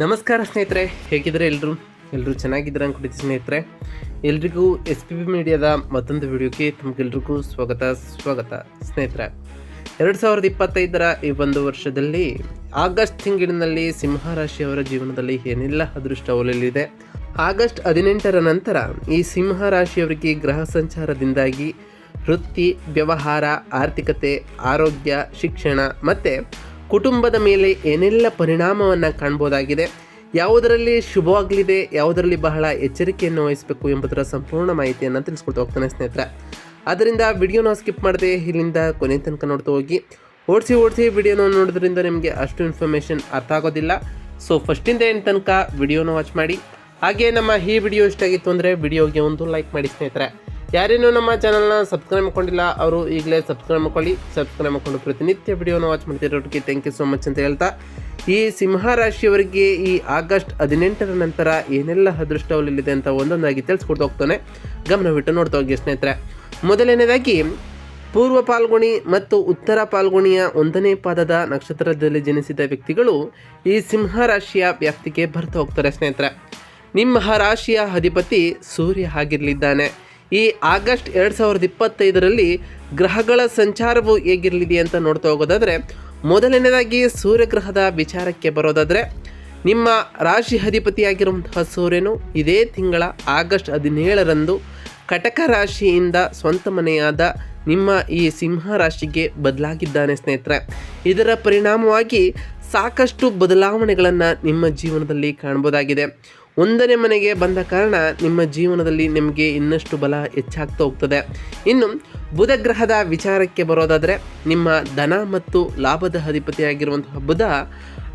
ನಮಸ್ಕಾರ ಸ್ನೇಹಿತರೆ, ಹೇಗಿದ್ದಾರೆ ಎಲ್ಲರೂ ಎಲ್ಲರೂ ಚೆನ್ನಾಗಿದ್ದಾರೆ ಅನ್ಕೊಂಡಿದ್ದೆ ಸ್ನೇಹಿತರೆ? ಎಲ್ರಿಗೂ ಎಸ್ ಪಿ ಬಿ ಮೀಡಿಯಾದ ಮತ್ತೊಂದು ವಿಡಿಯೋಕ್ಕೆ ತಮಗೆಲ್ರಿಗೂ ಸ್ವಾಗತ ಸ್ವಾಗತ ಸ್ನೇಹಿತರೆ. ಎರಡು ಸಾವಿರದ ಇಪ್ಪತ್ತೈದರ ಈ ಒಂದು ವರ್ಷದಲ್ಲಿ ಆಗಸ್ಟ್ ತಿಂಗಳಿನಲ್ಲಿ ಸಿಂಹರಾಶಿಯವರ ಜೀವನದಲ್ಲಿ ಏನೆಲ್ಲ, ಅದೃಷ್ಟ ಒಲಿಯಲಿದೆ ಆಗಸ್ಟ್ ಹದಿನೆಂಟರ ನಂತರ ಈ ಸಿಂಹ ರಾಶಿಯವರಿಗೆ ಗ್ರಹ ಸಂಚಾರದಿಂದಾಗಿ ವೃತ್ತಿ, ವ್ಯವಹಾರ, ಆರ್ಥಿಕತೆ, ಆರೋಗ್ಯ, ಶಿಕ್ಷಣ ಮತ್ತು ಕುಟುಂಬದ ಮೇಲೆ ಏನೆಲ್ಲ ಪರಿಣಾಮವನ್ನು ಕಾಣ್ಬೋದಾಗಿದೆ, ಯಾವುದರಲ್ಲಿ ಶುಭವಾಗಲಿದೆ, ಯಾವುದರಲ್ಲಿ ಬಹಳ ಎಚ್ಚರಿಕೆಯನ್ನು ವಹಿಸಬೇಕು ಎಂಬುದರ ಸಂಪೂರ್ಣ ಮಾಹಿತಿಯನ್ನು ತಿಳಿಸ್ಕೊಳ್ತಾ ಹೋಗ್ತಾನೆ ಸ್ನೇಹಿತರೆ. ಅದರಿಂದ ವಿಡಿಯೋನ ಸ್ಕಿಪ್ ಮಾಡದೆ ಇಲ್ಲಿಂದ ಕೊನೆ ತನಕ ನೋಡ್ತಾ ಹೋಗಿ. ಓಡಿಸಿ ಓಡಿಸಿ ವಿಡಿಯೋನ ನೋಡೋದ್ರಿಂದ ನಿಮಗೆ ಅಷ್ಟು ಇನ್ಫಾರ್ಮೇಷನ್ ಅರ್ಥ ಆಗೋದಿಲ್ಲ. ಸೊ ಫಸ್ಟಿಂದ ಏನು ತನಕ ವಿಡಿಯೋನ ವಾಚ್ ಮಾಡಿ, ಹಾಗೆ ನಮ್ಮ ಈ ವಿಡಿಯೋ ಇಷ್ಟ ಆಗಿತ್ತು ಅಂದರೆ ವಿಡಿಯೋಗೆ ಒಂದು ಲೈಕ್ ಮಾಡಿ ಸ್ನೇಹಿತರೆ. ಯಾರೇನೂ ನಮ್ಮ ಚಾನಲ್ನ ಸಬ್ಸ್ಕ್ರೈಬ್ ಮಾಡ್ಕೊಂಡಿಲ್ಲ, ಅವರು ಈಗಲೇ ಸಬ್ಸ್ಕ್ರೈಬ್ ಮಾಡ್ಕೊಳ್ಳಿ. ಸಬ್ಸ್ಕ್ರೈಬ್ ಮಾಡ್ಕೊಂಡು ಪ್ರತಿನಿತ್ಯ ವಿಡಿಯೋನ ವಾಚ್ ಮಾಡ್ತಿರೋರಿಗೆ ಥ್ಯಾಂಕ್ ಯು ಸೋ ಮಚ್ ಅಂತ ಹೇಳ್ತಾ, ಈ ಸಿಂಹ ರಾಶಿಯವರಿಗೆ ಈ ಆಗಸ್ಟ್ ಹದಿನೆಂಟರ ನಂತರ ಏನೆಲ್ಲ ಅದೃಷ್ಟವಲ್ಲಿದೆ ಅಂತ ಒಂದೊಂದಾಗಿ ತಿಳಿಸ್ಕೊಡ್ತಾ ಹೋಗ್ತಾನೆ. ಗಮನವಿಟ್ಟು ನೋಡ್ತಾ ಹೋಗಿ ಸ್ನೇಹಿತರೆ. ಮೊದಲನೇದಾಗಿ, ಪೂರ್ವ ಪಾಲ್ಗುಣಿ ಮತ್ತು ಉತ್ತರ ಪಾಲ್ಗುಣಿಯ ಒಂದನೇ ಪಾದದ ನಕ್ಷತ್ರದಲ್ಲಿ ಜನಿಸಿದ ವ್ಯಕ್ತಿಗಳು ಈ ಸಿಂಹ ರಾಶಿಯ ವ್ಯಾಪ್ತಿಗೆ ಬರ್ತಾ ಹೋಗ್ತಾರೆ ಸ್ನೇಹಿತರೆ. ನಿಮ್ಮ ರಾಶಿಯ ಅಧಿಪತಿ ಸೂರ್ಯ ಆಗಿರಲಿದ್ದಾನೆ. ಈ ಆಗಸ್ಟ್ ಎರಡು ಸಾವಿರದ ಇಪ್ಪತ್ತೈದರಲ್ಲಿ ಗ್ರಹಗಳ ಸಂಚಾರವು ಹೇಗಿರಲಿದೆ ಅಂತ ನೋಡ್ತಾ ಹೋಗೋದಾದರೆ, ಮೊದಲನೇದಾಗಿ ಸೂರ್ಯಗ್ರಹದ ವಿಚಾರಕ್ಕೆ ಬರೋದಾದರೆ, ನಿಮ್ಮ ರಾಶಿ ಅಧಿಪತಿಯಾಗಿರುವಂತಹ ಸೂರ್ಯನು ಇದೇ ತಿಂಗಳ ಆಗಸ್ಟ್ ಹದಿನೇಳರಂದು ಕಟಕ ರಾಶಿಯಿಂದ ಸ್ವಂತ ಮನೆಯಾದ ನಿಮ್ಮ ಈ ಸಿಂಹ ರಾಶಿಗೆ ಬದಲಾಗಿದ್ದಾನೆ ಸ್ನೇಹಿತರೆ. ಇದರ ಪರಿಣಾಮವಾಗಿ ಸಾಕಷ್ಟು ಬದಲಾವಣೆಗಳನ್ನು ನಿಮ್ಮ ಜೀವನದಲ್ಲಿ ಕಾಣ್ಬೋದಾಗಿದೆ ಒಂದನೇ ಮನೆಗೆ ಬಂದ ಕಾರಣ ನಿಮ್ಮ ಜೀವನದಲ್ಲಿ ನಿಮಗೆ ಇನ್ನಷ್ಟು ಬಲ ಹೆಚ್ಚಾಗ್ತಾ ಹೋಗ್ತದೆ. ಇನ್ನು ಬುಧ ಗ್ರಹದ ವಿಚಾರಕ್ಕೆ ಬರೋದಾದರೆ ನಿಮ್ಮ ಧನ ಮತ್ತು ಲಾಭದ ಅಧಿಪತಿಯಾಗಿರುವಂತಹ ಬುಧ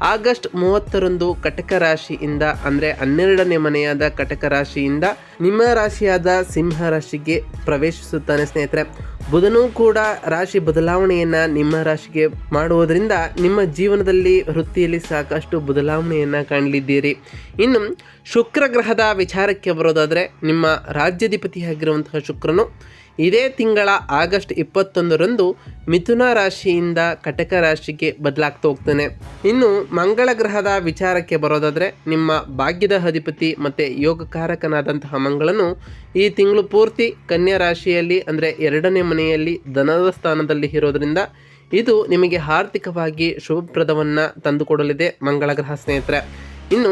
ಆಗಸ್ಟ್ ಮೂವತ್ತರಂದು ಕಟಕ ರಾಶಿಯಿಂದ, ಅಂದರೆ ಹನ್ನೆರಡನೇ ಮನೆಯಾದ ಕಟಕ ರಾಶಿಯಿಂದ ನಿಮ್ಮ ರಾಶಿಯಾದ ಸಿಂಹ ರಾಶಿಗೆ ಪ್ರವೇಶಿಸುತ್ತಾನೆ ಸ್ನೇಹಿತರೆ. ಬುಧನೂ ಕೂಡ ರಾಶಿ ಬದಲಾವಣೆಯನ್ನು ನಿಮ್ಮ ರಾಶಿಗೆ ಮಾಡುವುದರಿಂದ ನಿಮ್ಮ ಜೀವನದಲ್ಲಿ, ವೃತ್ತಿಯಲ್ಲಿ ಸಾಕಷ್ಟು ಬದಲಾವಣೆಯನ್ನು ಕಾಣಲಿದ್ದೀರಿ. ಇನ್ನು ಶುಕ್ರ ಗ್ರಹದ ವಿಚಾರಕ್ಕೆ ಬರೋದಾದರೆ ನಿಮ್ಮ ರಾಜ್ಯಾಧಿಪತಿಯಾಗಿರುವಂತಹ ಶುಕ್ರನು ಇದೇ ತಿಂಗಳ ಆಗಸ್ಟ್ ಇಪ್ಪತ್ತೊಂದರಂದು ಮಿಥುನ ರಾಶಿಯಿಂದ ಕಟಕ ರಾಶಿಗೆ ಬದಲಾಗ್ತಾ ಹೋಗ್ತಾನೆ. ಇನ್ನು ಮಂಗಳ ಗ್ರಹದ ವಿಚಾರಕ್ಕೆ ಬರೋದಾದರೆ ನಿಮ್ಮ ಭಾಗ್ಯದ ಅಧಿಪತಿ ಮತ್ತು ಯೋಗಕಾರಕನಾದಂತಹ ಮಂಗಳನು ಈ ತಿಂಗಳು ಪೂರ್ತಿ ಕನ್ಯಾ ರಾಶಿಯಲ್ಲಿ ಅಂದರೆ ಎರಡನೇ ಮನೆಯಲ್ಲಿ ಧನದ ಸ್ಥಾನದಲ್ಲಿ ಇರೋದರಿಂದ ಇದು ನಿಮಗೆ ಆರ್ಥಿಕವಾಗಿ ಶುಭಪ್ರದವನ್ನು ತಂದುಕೊಡಲಿದೆ ಮಂಗಳ ಗ್ರಹ ಸ್ನೇಹಿತರೆ. ಇನ್ನು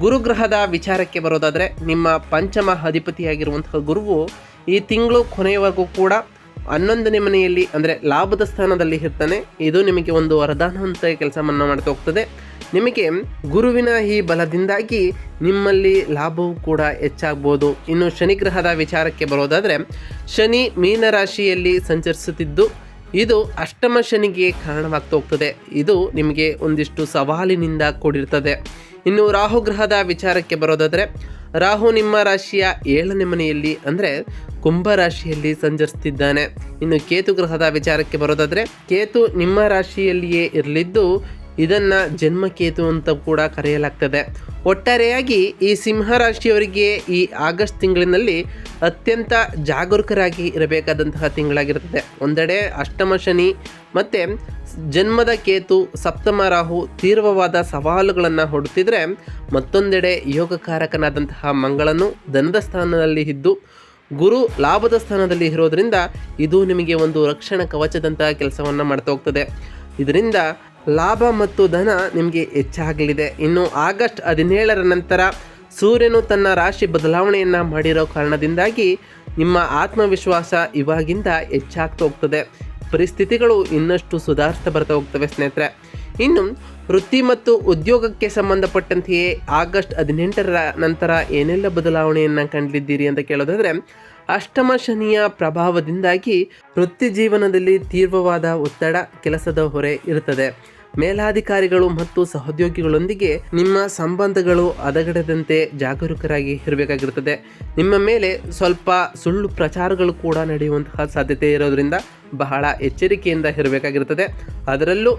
ಗುರುಗ್ರಹದ ವಿಚಾರಕ್ಕೆ ಬರೋದಾದರೆ ನಿಮ್ಮ ಪಂಚಮ ಅಧಿಪತಿಯಾಗಿರುವಂತಹ ಗುರುವು ಈ ತಿಂಗಳು ಕೊನೆಯವರೆಗೂ ಕೂಡ ಹನ್ನೊಂದನೇ ಮನೆಯಲ್ಲಿ, ಅಂದರೆ ಲಾಭದ ಸ್ಥಾನದಲ್ಲಿ ಇರ್ತಾನೆ. ಇದು ನಿಮಗೆ ಒಂದು ವರದಾನವಂತ ಕೆಲಸವನ್ನು ಮಾಡ್ತಾ ಹೋಗ್ತದೆ. ನಿಮಗೆ ಗುರುವಿನ ಈ ಬಲದಿಂದಾಗಿ ನಿಮ್ಮಲ್ಲಿ ಲಾಭವೂ ಕೂಡ ಹೆಚ್ಚಾಗ್ಬೋದು. ಇನ್ನು ಶನಿ ಗ್ರಹದ ವಿಚಾರಕ್ಕೆ ಬರೋದಾದರೆ, ಶನಿ ಮೀನರಾಶಿಯಲ್ಲಿ ಸಂಚರಿಸುತ್ತಿದ್ದು, ಇದು ಅಷ್ಟಮ ಶನಿಗೆ ಕಾರಣವಾಗ್ತಾ ಹೋಗ್ತದೆ. ಇದು ನಿಮಗೆ ಒಂದಿಷ್ಟು ಸವಾಲಿನಿಂದ ಕೂಡಿರ್ತದೆ. ಇನ್ನು ರಾಹುಗ್ರಹದ ವಿಚಾರಕ್ಕೆ ಬರೋದಾದರೆ ರಾಹು ನಿಮ್ಮ ರಾಶಿಯ ಏಳನೇ ಮನೆಯಲ್ಲಿ ಅಂದರೆ ಕುಂಭ ರಾಶಿಯಲ್ಲಿ ಸಂಚರಿಸ್ತಿದ್ದಾನೆ. ಇನ್ನು ಕೇತು ಗ್ರಹದ ವಿಚಾರಕ್ಕೆ ಬರೋದಾದರೆ, ಕೇತು ನಿಮ್ಮ ರಾಶಿಯಲ್ಲಿಯೇ ಇರಲಿದ್ದು ಇದನ್ನು ಜನ್ಮಕೇತು ಅಂತ ಕೂಡ ಕರೆಯಲಾಗ್ತದೆ. ಒಟ್ಟಾರೆಯಾಗಿ ಈ ಸಿಂಹ ರಾಶಿಯವರಿಗೆ ಈ ಆಗಸ್ಟ್ ತಿಂಗಳಿನಲ್ಲಿ ಅತ್ಯಂತ ಜಾಗರೂಕರಾಗಿ ಇರಬೇಕಾದಂತಹ ತಿಂಗಳಾಗಿರ್ತದೆ ಒಂದೆಡೆ ಅಷ್ಟಮ ಶನಿ, ಮತ್ತು ಜನ್ಮದ ಕೇತು, ಸಪ್ತಮ ರಾಹು ತೀವ್ರವಾದ ಸವಾಲುಗಳನ್ನು ಹೊಡುತ್ತಿದ್ದರೆ ಮತ್ತೊಂದೆಡೆ ಯೋಗಕಾರಕನಾದಂತಹ ಮಂಗಳನು ಧನದ ಸ್ಥಾನದಲ್ಲಿ ಇದ್ದು, ಗುರು ಲಾಭದ ಸ್ಥಾನದಲ್ಲಿ ಇರೋದರಿಂದ ಇದು ನಿಮಗೆ ಒಂದು ರಕ್ಷಣಾ ಕವಚದಂತಹ ಕೆಲಸವನ್ನು ಮಾಡ್ತಾ ಹೋಗ್ತದೆ. ಇದರಿಂದ ಲಾಭ ಮತ್ತು ಧನ ನಿಮಗೆ ಹೆಚ್ಚಾಗಲಿದೆ. ಇನ್ನು ಆಗಸ್ಟ್ ಹದಿನೇಳರ ನಂತರ ಸೂರ್ಯನು ತನ್ನ ರಾಶಿ ಬದಲಾವಣೆಯನ್ನು ಮಾಡಿರೋ ಕಾರಣದಿಂದಾಗಿ ನಿಮ್ಮ ಆತ್ಮವಿಶ್ವಾಸ ಇವಾಗಿಂದ ಹೆಚ್ಚಾಗ್ತಾ ಹೋಗ್ತದೆ. ಪರಿಸ್ಥಿತಿಗಳು ಇನ್ನಷ್ಟು ಸುಧಾರಿಸ್ತಾ ಬರ್ತಾ ಹೋಗ್ತವೆ ಸ್ನೇಹಿತರೆ. ಇನ್ನು ವೃತ್ತಿ ಮತ್ತು ಉದ್ಯೋಗಕ್ಕೆ ಸಂಬಂಧಪಟ್ಟಂತೆಯೇ ಆಗಸ್ಟ್ ಹದಿನೆಂಟರ ನಂತರ ಏನೆಲ್ಲ ಬದಲಾವಣೆಯನ್ನು ಕಂಡಿದ್ದೀರಿ ಅಂತ ಕೇಳೋದಾದರೆ ಅಷ್ಟಮ ಶನಿಯ ಪ್ರಭಾವದಿಂದಾಗಿ ವೃತ್ತಿ ಜೀವನದಲ್ಲಿ ತೀವ್ರವಾದ ಒತ್ತಡ ಕೆಲಸದ ಹೊರೆ ಇರುತ್ತದೆ. ಮೇಲಾಧಿಕಾರಿಗಳು ಮತ್ತು ಸಹೋದ್ಯೋಗಿಗಳೊಂದಿಗೆ ನಿಮ್ಮ ಸಂಬಂಧಗಳು ಹದಗೆಡದಂತೆ ಜಾಗರೂಕರಾಗಿ ಇರಬೇಕಾಗಿರುತ್ತದೆ. ನಿಮ್ಮ ಮೇಲೆ ಸ್ವಲ್ಪ ಸುಳ್ಳು ಪ್ರಚಾರಗಳು ಕೂಡ ನಡೆಯುವಂತಹ ಸಾಧ್ಯತೆ ಇರೋದರಿಂದ ಬಹಳ ಎಚ್ಚರಿಕೆಯಿಂದ ಇರಬೇಕಾಗಿರುತ್ತದೆ. ಅದರಲ್ಲೂ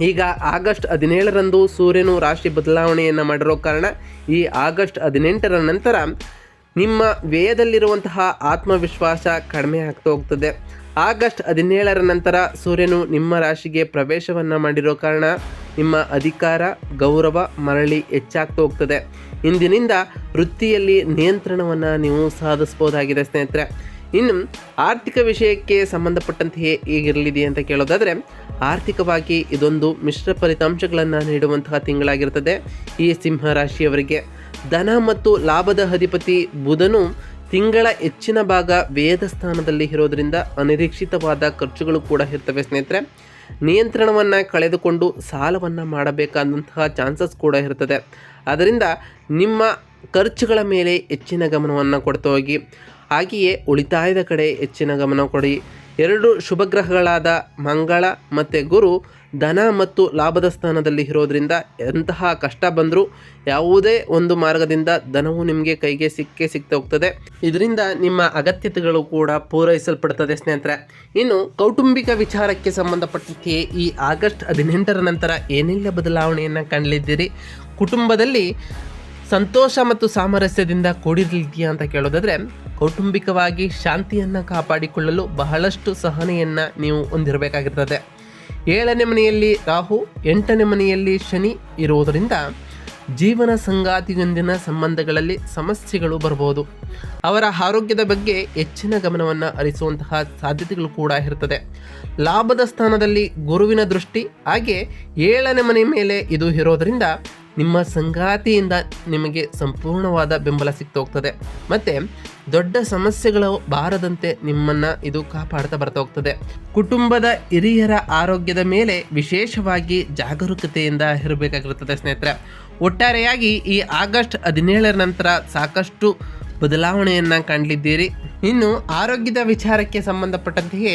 ಈಗ ಆಗಸ್ಟ್ ಹದಿನೇಳರಂದು ಸೂರ್ಯನು ರಾಶಿ ಬದಲಾವಣೆಯನ್ನು ಮಾಡಿರೋ ಕಾರಣ ಈ ಆಗಸ್ಟ್ ಹದಿನೆಂಟರ ನಂತರ ನಿಮ್ಮ ವ್ಯಯದಲ್ಲಿರುವಂತಹ ಆತ್ಮವಿಶ್ವಾಸ ಕಡಿಮೆ ಆಗ್ತಾ ಹೋಗ್ತದೆ. ಆಗಸ್ಟ್ ಹದಿನೇಳರ ನಂತರ ಸೂರ್ಯನು ನಿಮ್ಮ ರಾಶಿಗೆ ಪ್ರವೇಶವನ್ನು ಮಾಡಿರೋ ಕಾರಣ ನಿಮ್ಮ ಅಧಿಕಾರ, ಗೌರವ, ಮರಳಿ ಹೆಚ್ಚಾಗ್ತಾ ಹೋಗ್ತದೆ. ಇಂದಿನಿಂದ ವೃತ್ತಿಯಲ್ಲಿ ನಿಯಂತ್ರಣವನ್ನು ನೀವು ಸಾಧಿಸ್ಬೋದಾಗಿದೆ ಸ್ನೇಹಿತರೆ. ಇನ್ನು ಆರ್ಥಿಕ ವಿಷಯಕ್ಕೆ ಸಂಬಂಧಪಟ್ಟಂತೆಯೇ ಹೇಗಿರಲಿದೆ ಅಂತ ಕೇಳೋದಾದರೆ, ಆರ್ಥಿಕವಾಗಿ ಇದೊಂದು ಮಿಶ್ರ ಫಲಿತಾಂಶಗಳನ್ನು ನೀಡುವಂತಹ ತಿಂಗಳಾಗಿರ್ತದೆ ಈ ಸಿಂಹ ರಾಶಿಯವರಿಗೆ. ಧನ ಮತ್ತು ಲಾಭದ ಅಧಿಪತಿ ಬುಧನು ತಿಂಗಳ ಹೆಚ್ಚಿನ ಭಾಗ ವೇದ ಸ್ಥಾನದಲ್ಲಿ ಇರೋದ್ರಿಂದ ಅನಿರೀಕ್ಷಿತವಾದ ಖರ್ಚುಗಳು ಕೂಡ ಇರ್ತವೆ ಸ್ನೇಹಿತರೆ. ನಿಯಂತ್ರಣವನ್ನು ಕಳೆದುಕೊಂಡು ಸಾಲವನ್ನು ಮಾಡಬೇಕಾದಂತಹ ಚಾನ್ಸಸ್ ಕೂಡ ಇರ್ತದೆ. ಅದರಿಂದ ನಿಮ್ಮ ಖರ್ಚುಗಳ ಮೇಲೆ ಹೆಚ್ಚಿನ ಗಮನವನ್ನು ಕೊಡ್ತಾ ಹೋಗಿ. ಹಾಗೆಯೇ ಉಳಿತಾಯದ ಕಡೆ ಹೆಚ್ಚಿನ ಗಮನ ಕೊಡಿ. ಎರಡು ಶುಭಗ್ರಹಗಳಾದ ಮಂಗಳ ಮತ್ತು ಗುರು ಧನ ಮತ್ತು ಲಾಭದ ಸ್ಥಾನದಲ್ಲಿ ಇರೋದ್ರಿಂದ ಎಂತಹ ಕಷ್ಟ ಬಂದರೂ ಯಾವುದೇ ಒಂದು ಮಾರ್ಗದಿಂದ ಧನವು ನಿಮಗೆ ಕೈಗೆ ಸಿಕ್ಕೇ ಸಿಗ್ತಾ ಹೋಗ್ತದೆ. ಇದರಿಂದ ನಿಮ್ಮ ಅಗತ್ಯತೆಗಳು ಕೂಡ ಪೂರೈಸಲ್ಪಡ್ತದೆ ಸ್ನೇಹಿತರೆ. ಇನ್ನು ಕೌಟುಂಬಿಕ ವಿಚಾರಕ್ಕೆ ಸಂಬಂಧಪಟ್ಟಂತೆ ಈ ಆಗಸ್ಟ್ ಹದಿನೆಂಟರ ನಂತರ ಏನೆಲ್ಲ ಬದಲಾವಣೆಯನ್ನು ಕಾಣಲಿದ್ದೀರಿ ಕುಟುಂಬದಲ್ಲಿ ಸಂತೋಷ ಮತ್ತು ಸಾಮರಸ್ಯದಿಂದ ಕೂಡಿರಲಿದೆಯಾ ಅಂತ ಕೇಳೋದಾದರೆ, ಕೌಟುಂಬಿಕವಾಗಿ ಶಾಂತಿಯನ್ನು ಕಾಪಾಡಿಕೊಳ್ಳಲು ಬಹಳಷ್ಟು ಸಹನೆಯನ್ನು ನೀವು ಹೊಂದಿರಬೇಕಾಗಿರ್ತದೆ. ಏಳನೇ ಮನೆಯಲ್ಲಿ ರಾಹು, ಎಂಟನೇ ಮನೆಯಲ್ಲಿ ಶನಿ ಇರುವುದರಿಂದ ಜೀವನ ಸಂಗಾತಿಯೊಂದಿನ ಸಂಬಂಧಗಳಲ್ಲಿ ಸಮಸ್ಯೆಗಳು ಬರಬಹುದು. ಅವರ ಆರೋಗ್ಯದ ಬಗ್ಗೆ ಹೆಚ್ಚಿನ ಗಮನವನ್ನು ಹರಿಸುವಂತಹ ಸಾಧ್ಯತೆಗಳು ಕೂಡ ಇರ್ತದೆ. ಲಾಭದ ಸ್ಥಾನದಲ್ಲಿ ಗುರುವಿನ ದೃಷ್ಟಿ, ಹಾಗೆ ಏಳನೇ ಮನೆ ಮೇಲೆ ಇದು ಇರೋದರಿಂದ ನಿಮ್ಮ ಸಂಗಾತಿಯಿಂದ ನಿಮಗೆ ಸಂಪೂರ್ಣವಾದ ಬೆಂಬಲ ಸಿಗ್ತಾ ಹೋಗ್ತದೆ ಮತ್ತು ದೊಡ್ಡ ಸಮಸ್ಯೆಗಳು ಬಾರದಂತೆ ನಿಮ್ಮನ್ನು ಇದು ಕಾಪಾಡ್ತಾ ಬರ್ತಾ ಹೋಗ್ತದೆ. ಕುಟುಂಬದ ಹಿರಿಯರ ಆರೋಗ್ಯದ ಮೇಲೆ ವಿಶೇಷವಾಗಿ ಜಾಗರೂಕತೆಯಿಂದ ಇರಬೇಕಾಗಿರುತ್ತದೆ ಸ್ನೇಹಿತರೆ. ಒಟ್ಟಾರೆಯಾಗಿ ಈ ಆಗಸ್ಟ್ ಹದಿನೇಳರ ನಂತರ ಸಾಕಷ್ಟು ಬದಲಾವಣೆಯನ್ನು ಕಾಣಲಿದ್ದೀರಿ. ಇನ್ನು ಆರೋಗ್ಯದ ವಿಚಾರಕ್ಕೆ ಸಂಬಂಧಪಟ್ಟಂತೆಯೇ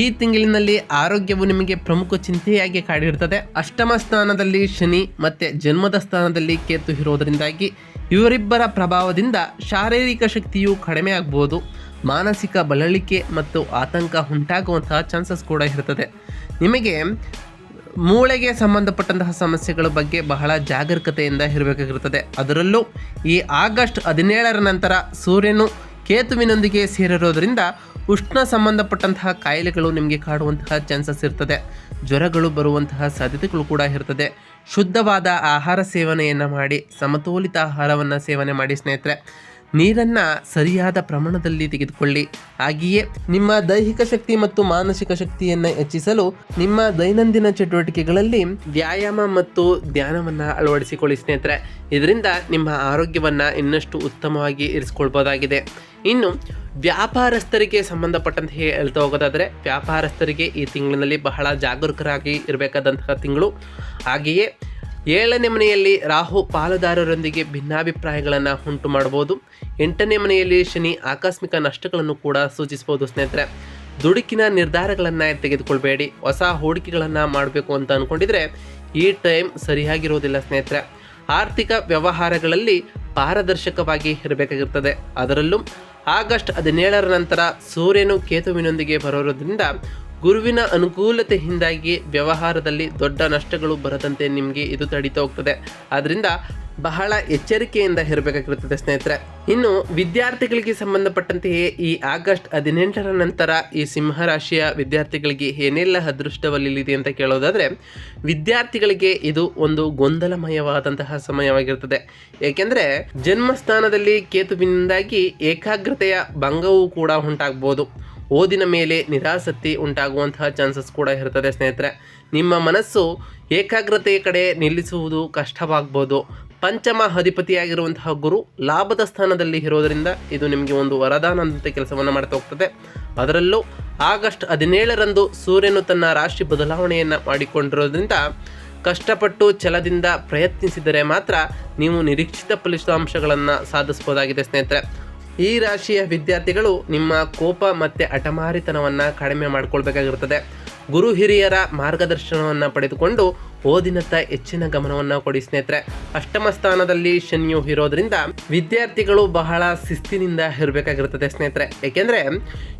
ಈ ತಿಂಗಳಿನಲ್ಲಿ ಆರೋಗ್ಯವು ನಿಮಗೆ ಪ್ರಮುಖ ಚಿಂತೆಯಾಗಿ ಕಾಡಿರುತ್ತದೆ. ಅಷ್ಟಮ ಸ್ಥಾನದಲ್ಲಿ ಶನಿ ಮತ್ತು ಜನ್ಮದ ಸ್ಥಾನದಲ್ಲಿ ಕೇತು ಇರೋದರಿಂದಾಗಿ ಇವರಿಬ್ಬರ ಪ್ರಭಾವದಿಂದ ಶಾರೀರಿಕ ಶಕ್ತಿಯು ಕಡಿಮೆ ಆಗ್ಬೋದು. ಮಾನಸಿಕ ಬಳಲಿಕೆ ಮತ್ತು ಆತಂಕ ಉಂಟಾಗುವಂತಹ ಚಾನ್ಸಸ್ ಕೂಡ ಇರ್ತದೆ ನಿಮಗೆ ಮೂಳೆಗೆ ಸಂಬಂಧಪಟ್ಟಂತಹ ಸಮಸ್ಯೆಗಳ ಬಗ್ಗೆ ಬಹಳ ಜಾಗರೂಕತೆಯಿಂದ ಇರಬೇಕಾಗಿರುತ್ತದೆ. ಅದರಲ್ಲೂ ಈ ಆಗಸ್ಟ್ ಹದಿನೇಳರ ನಂತರ ಸೂರ್ಯನು ಕೇತುವಿನೊಂದಿಗೆ ಸೇರಿರೋದ್ರಿಂದ ಉಷ್ಣ ಸಂಬಂಧಪಟ್ಟಂತಹ ಕಾಯಿಲೆಗಳು ನಿಮಗೆ ಕಾಡುವಂತಹ ಚಾನ್ಸಸ್ ಇರ್ತದೆ. ಜ್ವರಗಳು ಬರುವಂತಹ ಸಾಧ್ಯತೆಗಳು ಕೂಡ ಇರ್ತದೆ. ಶುದ್ಧವಾದ ಆಹಾರ ಸೇವನೆಯನ್ನು ಮಾಡಿ, ಸಮತೋಲಿತ ಆಹಾರವನ್ನು ಸೇವನೆ ಮಾಡಿ ಸ್ನೇಹಿತರೆ. ನೀರನ್ನು ಸರಿಯಾದ ಪ್ರಮಾಣದಲ್ಲಿ ತೆಗೆದುಕೊಳ್ಳಿ. ಹಾಗೆಯೇ ನಿಮ್ಮ ದೈಹಿಕ ಶಕ್ತಿ ಮತ್ತು ಮಾನಸಿಕ ಶಕ್ತಿಯನ್ನು ಹೆಚ್ಚಿಸಲು ನಿಮ್ಮ ದೈನಂದಿನ ಚಟುವಟಿಕೆಗಳಲ್ಲಿ ವ್ಯಾಯಾಮ ಮತ್ತು ಧ್ಯಾನವನ್ನು ಅಳವಡಿಸಿಕೊಳ್ಳಿ ಸ್ನೇಹಿತರೆ. ಇದರಿಂದ ನಿಮ್ಮ ಆರೋಗ್ಯವನ್ನು ಇನ್ನಷ್ಟು ಉತ್ತಮವಾಗಿ ಇರಿಸ್ಕೊಳ್ಬೋದಾಗಿದೆ. ಇನ್ನು, ವ್ಯಾಪಾರಸ್ಥರಿಗೆ ಸಂಬಂಧಪಟ್ಟಂತೆ ಹೇಳ್ತಾ ಹೋಗೋದಾದರೆ, ವ್ಯಾಪಾರಸ್ಥರಿಗೆ ಈ ತಿಂಗಳಿನಲ್ಲಿ ಬಹಳ ಜಾಗರೂಕರಾಗಿ ಇರಬೇಕಾದಂತಹ ತಿಂಗಳು. ಹಾಗೆಯೇ ಏಳನೇ ಮನೆಯಲ್ಲಿ ರಾಹು ಪಾಲುದಾರರೊಂದಿಗೆ ಭಿನ್ನಾಭಿಪ್ರಾಯಗಳನ್ನು ಉಂಟು ಮಾಡಬಹುದು ಎಂಟನೇ ಮನೆಯಲ್ಲಿ ಶನಿ ಆಕಸ್ಮಿಕ ನಷ್ಟಗಳನ್ನು ಕೂಡ ಸೂಚಿಸಬಹುದು ಸ್ನೇಹಿತರೆ. ದುಡುಕಿನ ನಿರ್ಧಾರಗಳನ್ನು ತೆಗೆದುಕೊಳ್ಬೇಡಿ. ಹೊಸ ಹೂಡಿಕೆಗಳನ್ನು ಮಾಡಬೇಕು ಅಂತ ಅಂದ್ಕೊಂಡಿದ್ರೆ ಈ ಟೈಮ್ ಸರಿಯಾಗಿರೋದಿಲ್ಲ ಸ್ನೇಹಿತರೆ. ಆರ್ಥಿಕ ವ್ಯವಹಾರಗಳಲ್ಲಿ ಪಾರದರ್ಶಕವಾಗಿ ಇರಬೇಕಾಗಿರ್ತದೆ. ಅದರಲ್ಲೂ ಆಗಸ್ಟ್ ಹದಿನೇಳರ ನಂತರ ಸೂರ್ಯನು ಕೇತುವಿನೊಂದಿಗೆ ಬರೋದ್ರಿಂದ ಗುರುವಿನ ಅನುಕೂಲತೆಯಿಂದಾಗಿ ವ್ಯವಹಾರದಲ್ಲಿ ದೊಡ್ಡ ನಷ್ಟಗಳು ಬರದಂತೆ ನಿಮಗೆ ಇದು ತಡೀತಾ ಹೋಗ್ತದೆ. ಆದ್ದರಿಂದ ಬಹಳ ಎಚ್ಚರಿಕೆಯಿಂದ ಇರಬೇಕಾಗಿರುತ್ತದೆ ಸ್ನೇಹಿತರೆ. ಇನ್ನು ವಿದ್ಯಾರ್ಥಿಗಳಿಗೆ ಸಂಬಂಧಪಟ್ಟಂತೆಯೇ ಈ ಆಗಸ್ಟ್ ಹದಿನೆಂಟರ ನಂತರ ಈ ಸಿಂಹರಾಶಿಯ ವಿದ್ಯಾರ್ಥಿಗಳಿಗೆ ಏನೆಲ್ಲ ಅದೃಷ್ಟವಲ್ಲಿದೆ ಅಂತ ಕೇಳೋದಾದರೆ, ವಿದ್ಯಾರ್ಥಿಗಳಿಗೆ ಇದು ಒಂದು ಗೊಂದಲಮಯವಾದಂತಹ ಸಮಯವಾಗಿರುತ್ತದೆ. ಏಕೆಂದರೆ ಜನ್ಮಸ್ಥಾನದಲ್ಲಿ ಕೇತುವಿನಿಂದಾಗಿ ಏಕಾಗ್ರತೆಯ ಭಂಗವೂ ಕೂಡ ಉಂಟಾಗ್ಬೋದು. ಓದಿನ ಮೇಲೆ ನಿರಾಸಕ್ತಿ ಉಂಟಾಗುವಂತಹ ಚಾನ್ಸಸ್ ಕೂಡ ಇರ್ತದೆ ಸ್ನೇಹಿತರೆ. ನಿಮ್ಮ ಮನಸ್ಸು ಏಕಾಗ್ರತೆಯ ಕಡೆ ನಿಲ್ಲಿಸುವುದು ಕಷ್ಟವಾಗ್ಬೋದು. ಪಂಚಮ ಅಧಿಪತಿಯಾಗಿರುವಂತಹ ಗುರು ಲಾಭದ ಸ್ಥಾನದಲ್ಲಿ ಇರೋದರಿಂದ ಇದು ನಿಮಗೆ ಒಂದು ವರದಾನದಂತೆ ಕೆಲಸವನ್ನು ಮಾಡ್ತಾ ಹೋಗ್ತದೆ. ಅದರಲ್ಲೂ ಆಗಸ್ಟ್ ಹದಿನೇಳರಂದು ಸೂರ್ಯನು ತನ್ನ ರಾಶಿ ಬದಲಾವಣೆಯನ್ನು ಮಾಡಿಕೊಂಡಿರೋದ್ರಿಂದ ಕಷ್ಟಪಟ್ಟು ಛಲದಿಂದ ಪ್ರಯತ್ನಿಸಿದರೆ ಮಾತ್ರ ನೀವು ನಿರೀಕ್ಷಿತ ಫಲಿತಾಂಶಗಳನ್ನು ಸಾಧಿಸ್ಬೋದಾಗಿದೆ ಸ್ನೇಹಿತರೆ. ಈ ರಾಶಿಯ ವಿದ್ಯಾರ್ಥಿಗಳು ನಿಮ್ಮ ಕೋಪ ಮತ್ತು ಅಟಮಾರಿತನವನ್ನು ಕಡಿಮೆ ಮಾಡಿಕೊಳ್ಬೇಕಾಗಿರುತ್ತದೆ ಗುರು ಹಿರಿಯರ ಮಾರ್ಗದರ್ಶನವನ್ನು ಪಡೆದುಕೊಂಡು ಓದಿನತ್ತ ಹೆಚ್ಚಿನ ಗಮನವನ್ನು ಕೊಡಿ ಸ್ನೇಹಿತರೆ. ಅಷ್ಟಮ ಸ್ಥಾನದಲ್ಲಿ ಶನಿಯು ಇರೋದ್ರಿಂದ ವಿದ್ಯಾರ್ಥಿಗಳು ಬಹಳ ಶಿಸ್ತಿನಿಂದ ಇರಬೇಕಾಗಿರ್ತದೆ ಸ್ನೇಹಿತರೆ. ಏಕೆಂದರೆ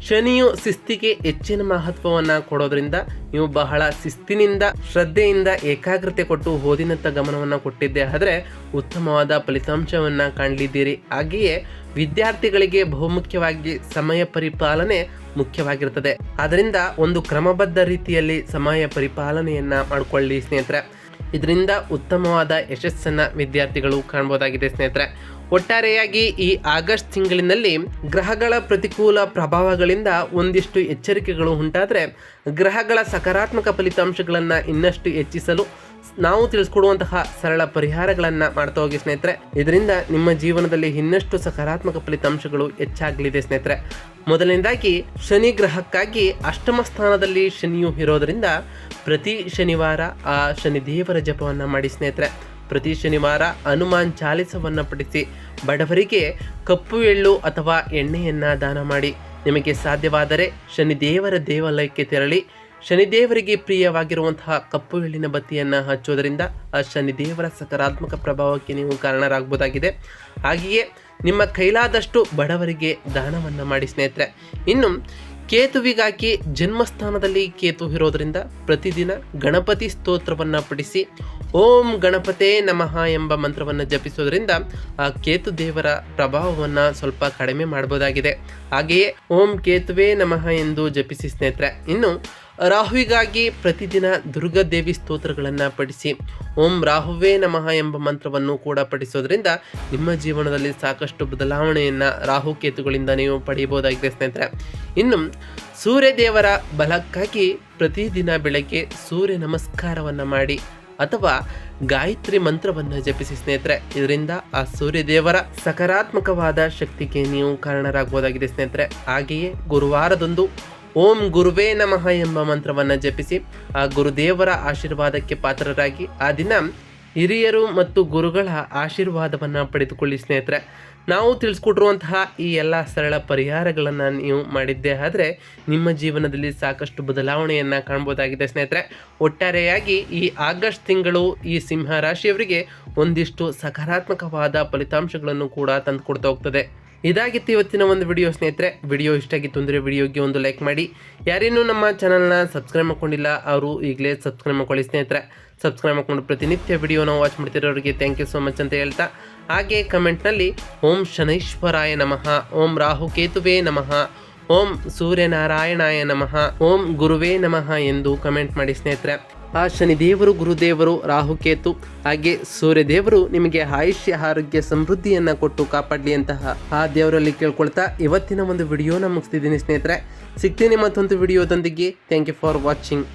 ಶನಿಯು ಶಿಸ್ತಿಗೆ ಹೆಚ್ಚಿನ ಮಹತ್ವವನ್ನು ಕೊಡೋದ್ರಿಂದ ನೀವು ಬಹಳ ಶಿಸ್ತಿನಿಂದ, ಶ್ರದ್ಧೆಯಿಂದ ಏಕಾಗ್ರತೆ ಕೊಟ್ಟು ಓದಿನತ್ತ ಗಮನವನ್ನು ಕೊಟ್ಟಿದ್ದೆ ಆದರೆ ಉತ್ತಮವಾದ ಫಲಿತಾಂಶವನ್ನು ಕಾಣಲಿದ್ದೀರಿ. ಹಾಗೆಯೇ ವಿದ್ಯಾರ್ಥಿಗಳಿಗೆ ಬಹುಮುಖ್ಯವಾಗಿ ಸಮಯ ಪರಿಪಾಲನೆ ಮುಖ್ಯವಾಗಿರುತ್ತದೆ. ಆದ್ದರಿಂದ ಒಂದು ಕ್ರಮಬದ್ಧ ರೀತಿಯಲ್ಲಿ ಸಮಯ ಪರಿಪಾಲನೆಯನ್ನ ಮಾಡಿಕೊಳ್ಳಿ ಸ್ನೇಹಿತರೆ. ಇದರಿಂದ ಉತ್ತಮವಾದ ಯಶಸ್ಸನ್ನ ವಿದ್ಯಾರ್ಥಿಗಳು ಕಾಣಬಹುದಾಗಿದೆ ಸ್ನೇಹಿತರೆ. ಒಟ್ಟಾರೆಯಾಗಿ ಈ ಆಗಸ್ಟ್ ತಿಂಗಳಿನಲ್ಲಿ ಗ್ರಹಗಳ ಪ್ರತಿಕೂಲ ಪ್ರಭಾವಗಳಿಂದ ಒಂದಿಷ್ಟು ಎಚ್ಚರಿಕೆಗಳು ಉಂಟಾದರೆ ಗ್ರಹಗಳ ಸಕಾರಾತ್ಮಕ ಫಲಿತಾಂಶಗಳನ್ನು ಇನ್ನಷ್ಟು ಹೆಚ್ಚಿಸಲು ನಾವು ತಿಳಿಸ್ಕೊಡುವಂತಹ ಸರಳ ಪರಿಹಾರಗಳನ್ನು ಮಾಡ್ತಾ ಹೋಗಿ ಸ್ನೇಹಿತರೆ. ಇದರಿಂದ ನಿಮ್ಮ ಜೀವನದಲ್ಲಿ ಇನ್ನಷ್ಟು ಸಕಾರಾತ್ಮಕ ಫಲಿತಾಂಶಗಳು ಹೆಚ್ಚಾಗಲಿದೆ ಸ್ನೇಹಿತರೆ. ಮೊದಲನೇದಾಗಿ, ಶನಿ ಗ್ರಹಕ್ಕಾಗಿ ಅಷ್ಟಮ ಸ್ಥಾನದಲ್ಲಿ ಶನಿಯು ಇರೋದರಿಂದ ಪ್ರತಿ ಶನಿವಾರ ಆ ಶನಿ ದೇವರ ಜಪವನ್ನು ಮಾಡಿ ಸ್ನೇಹಿತರೆ. ಪ್ರತಿ ಶನಿವಾರ ಹನುಮಾನ್ ಚಾಲಿಸವನ್ನು ಪಡಿಸಿ ಬಡವರಿಗೆ ಕಪ್ಪು ಎಳ್ಳು ಅಥವಾ ಎಣ್ಣೆಯನ್ನು ದಾನ ಮಾಡಿ. ನಿಮಗೆ ಸಾಧ್ಯವಾದರೆ ಶನಿ ದೇವರ ದೇವಾಲಯಕ್ಕೆ ತೆರಳಿ ಶನಿದೇವರಿಗೆ ಪ್ರಿಯವಾಗಿರುವಂತಹ ಕಪ್ಪು ಎಳ್ಳಿನ ಬತ್ತಿಯನ್ನು ಹಚ್ಚೋದರಿಂದ ಆ ಶನಿದೇವರ ಸಕಾರಾತ್ಮಕ ಪ್ರಭಾವಕ್ಕೆ ನೀವು ಕಾರಣರಾಗಬಹುದಾಗಿದೆ. ಹಾಗೆಯೇ ನಿಮ್ಮ ಕೈಲಾದಷ್ಟು ಬಡವರಿಗೆ ದಾನವನ್ನು ಮಾಡಿ ಸ್ನೇಹಿತರೆ. ಇನ್ನು ಕೇತುವಿಗಾಗಿ ಜನ್ಮಸ್ಥಾನದಲ್ಲಿ ಕೇತು ಇರೋದರಿಂದ ಪ್ರತಿದಿನ ಗಣಪತಿ ಸ್ತೋತ್ರವನ್ನು ಪಡಿಸಿ ಓಂ ಗಣಪತೇ ನಮಃ ಎಂಬ ಮಂತ್ರವನ್ನು ಜಪಿಸೋದರಿಂದ ಆ ಕೇತು ದೇವರ ಪ್ರಭಾವವನ್ನು ಸ್ವಲ್ಪ ಕಡಿಮೆ ಮಾಡಬಹುದಾಗಿದೆ. ಹಾಗೆಯೇ ಓಂ ಕೇತುವೇ ನಮಃ ಎಂದು ಜಪಿಸಿ ಸ್ನೇಹಿತರೆ. ಇನ್ನು ರಾಹುವಿಗಾಗಿ ಪ್ರತಿದಿನ ದುರ್ಗಾದೇವಿ ಸ್ತೋತ್ರಗಳನ್ನು ಪಡಿಸಿ ಓಂ ರಾಹುವೇ ನಮಃ ಎಂಬ ಮಂತ್ರವನ್ನು ಕೂಡ ಪಠಿಸೋದ್ರಿಂದ ನಿಮ್ಮ ಜೀವನದಲ್ಲಿ ಸಾಕಷ್ಟು ಬದಲಾವಣೆಯನ್ನು ರಾಹು ಕೇತುಗಳಿಂದ ನೀವು ಪಡೆಯಬಹುದಾಗಿದೆ ಸ್ನೇಹಿತರೆ. ಇನ್ನು ಸೂರ್ಯ ದೇವರ ಬಲಕ್ಕಾಗಿ ಪ್ರತಿದಿನ ಬೆಳಗ್ಗೆ ಸೂರ್ಯ ನಮಸ್ಕಾರವನ್ನು ಮಾಡಿ ಅಥವಾ ಗಾಯತ್ರಿ ಮಂತ್ರವನ್ನು ಜಪಿಸಿ ಸ್ನೇಹಿತರೆ. ಇದರಿಂದ ಆ ಸೂರ್ಯದೇವರ ಸಕಾರಾತ್ಮಕವಾದ ಶಕ್ತಿಗೆ ನೀವು ಕಾರಣರಾಗಬಹುದಾಗಿದೆ ಸ್ನೇಹಿತರೆ. ಹಾಗೆಯೇ ಗುರುವಾರದಂದು ಓಂ ಗುರುವೇ ನಮಃ ಎಂಬ ಮಂತ್ರವನ್ನು ಜಪಿಸಿ ಆ ಗುರುದೇವರ ಆಶೀರ್ವಾದಕ್ಕೆ ಪಾತ್ರರಾಗಿ ಆ ದಿನ ಹಿರಿಯರು ಮತ್ತು ಗುರುಗಳ ಆಶೀರ್ವಾದವನ್ನು ಪಡೆದುಕೊಳ್ಳಿ ಸ್ನೇಹಿತರೆ. ನಾವು ತಿಳಿಸ್ಕೊಟ್ಟಿರುವಂತಹ ಈ ಎಲ್ಲ ಸರಳ ಪರಿಹಾರಗಳನ್ನು ನೀವು ಮಾಡಿದ್ದೇ ಆದರೆ ನಿಮ್ಮ ಜೀವನದಲ್ಲಿ ಸಾಕಷ್ಟು ಬದಲಾವಣೆಯನ್ನು ಕಾಣ್ಬೋದಾಗಿದೆ ಸ್ನೇಹಿತರೆ. ಒಟ್ಟಾರೆಯಾಗಿ ಈ ಆಗಸ್ಟ್ ತಿಂಗಳು ಈ ಸಿಂಹ ರಾಶಿಯವರಿಗೆ ಒಂದಿಷ್ಟು ಸಕಾರಾತ್ಮಕವಾದ ಫಲಿತಾಂಶಗಳನ್ನು ಕೂಡ ತಂದುಕೊಡ್ತಾ ಹೋಗ್ತದೆ. ಇದಾಗಿತ್ತು ಇವತ್ತಿನ ಒಂದು ವಿಡಿಯೋ ಸ್ನೇಹಿತರೆ. ವಿಡಿಯೋ ಇಷ್ಟ ಆಗಿತ್ತು ಅಂದರೆ ವಿಡಿಯೋಗೆ ಒಂದು ಲೈಕ್ ಮಾಡಿ. ಯಾರೇನೂ ನಮ್ಮ ಚಾನಲ್ನ ಸಬ್ಸ್ಕ್ರೈಬ್ ಮಾಡ್ಕೊಂಡಿಲ್ಲ, ಅವರು ಈಗಲೇ ಸಬ್ಸ್ಕ್ರೈಬ್ ಮಾಡ್ಕೊಳ್ಳಿ ಸ್ನೇಹಿತರೆ. ಸಬ್ಸ್ಕ್ರೈಬ್ ಮಾಡ್ಕೊಂಡು ಪ್ರತಿನಿತ್ಯ ವಿಡಿಯೋನ ವಾಚ್ ಮಾಡ್ತಿರೋರಿಗೆ ಥ್ಯಾಂಕ್ ಯು ಸೋ ಮಚ್ ಅಂತ ಹೇಳ್ತಾ. ಹಾಗೆ ಕಮೆಂಟ್ನಲ್ಲಿ, ಓಂ ಶನೈಶ್ವರಾಯ ನಮಃ, ಓಂ ರಾಹು ಕೇತುವೇ ನಮಃ, ಓಂ ಸೂರ್ಯನಾರಾಯಣಾಯ ನಮಃ, ಓಂ ಗುರುವೇ ನಮಃ ಎಂದು ಕಮೆಂಟ್ ಮಾಡಿ ಸ್ನೇಹಿತರೆ. ಆ ಶನಿ ದೇವರು ಗುರುದೇವರು, ರಾಹುಕೇತು, ಹಾಗೆ ಸೂರ್ಯದೇವರು ನಿಮಗೆ ಆಯುಷ್ಯ, ಆರೋಗ್ಯ, ಸಮೃದ್ಧಿಯನ್ನು ಕೊಟ್ಟು ಕಾಪಾಡಲಿ ಅಂತಹ ಆ ದೇವರಲ್ಲಿ ಕೇಳ್ಕೊಳ್ತಾ ಇವತ್ತಿನ ಒಂದು ವಿಡಿಯೋನ ಮುಗಿಸ್ತಿದ್ದೀನಿ ಸ್ನೇಹಿತರೆ. ಸಿಗ್ತೀನಿ ಮತ್ತೊಂದು ವಿಡಿಯೋದೊಂದಿಗೆ. Thank you for watching